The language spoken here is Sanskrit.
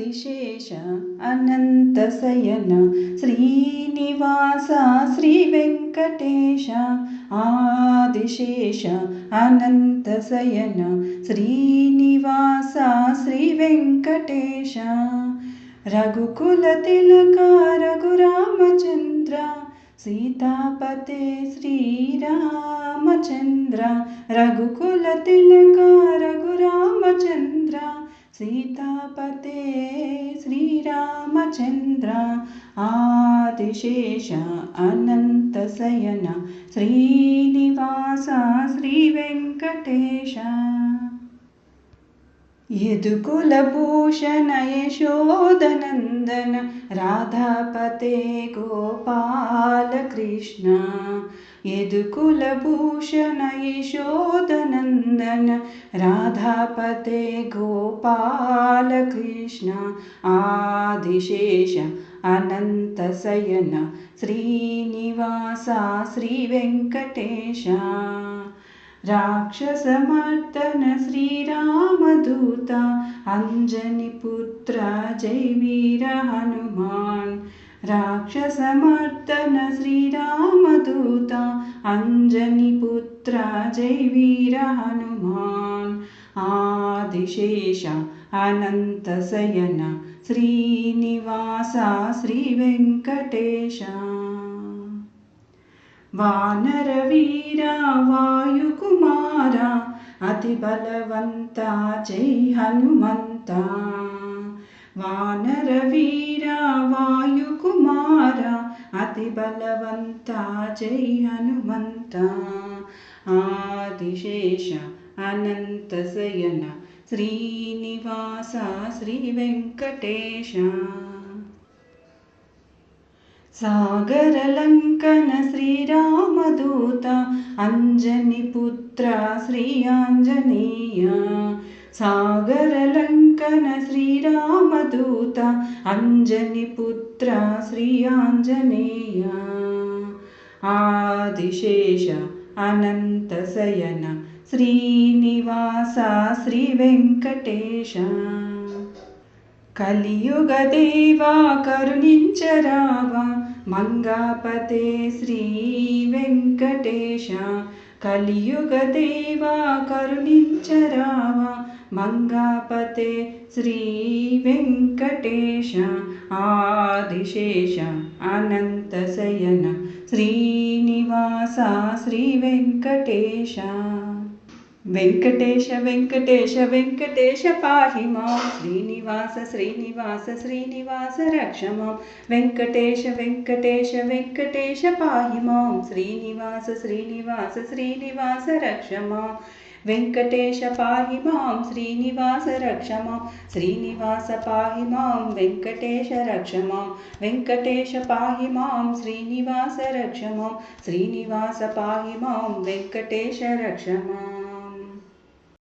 आदिशेष अनन्तशयन श्रीनिवास श्रीवेङ्कटेश आदिशेष अनन्तशयन श्रीनिवास श्रीवेङ्कटेश रघुकुलतिलका रघुरामचन्द्र सीतापते श्रीरामचन्द्र रघुकुलतिलका रघुरामचन्द्र सीतापते श्रीरामचन्द्र आदिशेष अनन्तशयन श्रीनिवास श्रीवेङ्कटेश यदुकुलभूषण यशोदनन्दन राधापते गोपालकृष्ण। यदुकुलभूषण यशोदनन्दन राधापते गोपालकृष्ण। आदिशेष अनन्तशयन श्रीनिवास श्रीवेङ्कटेश राक्षसमर्दन श्रीरामदूत अञ्जनिपुत्र जयवीर हनुमान्। राक्षसमर्दन श्रीरामदूत अञ्जनिपुत्र जयवीर हनुमान्। आदिशेष अनन्तशयन श्रीनिवास श्रीवेङ्कटेश वानरवीर वायुकुमार अतिबलवन्ता जय हनुमन्ता। वानरवीर वायुकुमार अतिबलवन्ता जय हनुमन्ता। आदिशेष अनन्तशयन श्रीनिवास श्रीवेङ्कटेश सागरलङ्कन श्रीरामदूता श्री श्रियाञ्जनेया। सागरलङ्कन श्रीरामदूता श्री श्रियाञ्जनेया। आदिशेष अनन्तशयन श्रीनिवास श्रीवेङ्कटेश। कलियुगदेवा करुणिञ्च रावा मङ्गापते श्रीवेङ्कटेश कलियुगदेवा करुणिञ्चराव मङ्गापते श्रीवेङ्कटेश आदिशेष अनन्तशयन श्रीनिवासा श्रीवेङ्कटेश। वेङ्कटेश वेङ्कटेश वेङ्कटेश पाहि माँ। श्रीनिवास श्रीनिवास श्रीनिवास रक्ष माँ। वेङ्कटेश वेङ्कटेश वेङ्कटेश पाहि माँ। श्रीनिवास श्रीनिवास श्रीनिवास रक्ष माँ। वेङ्कटेश पाहि माँ। श्रीनिवास रक्ष माँ। श्रीनिवास पाहि माँ। वेङ्कटेश रक्ष माँ। वेङ्कटेश पाहि माँ। श्रीनिवास रक्ष माँ। श्रीनिवास पाहि माँ। वेङ्कटेश रक्ष माँ।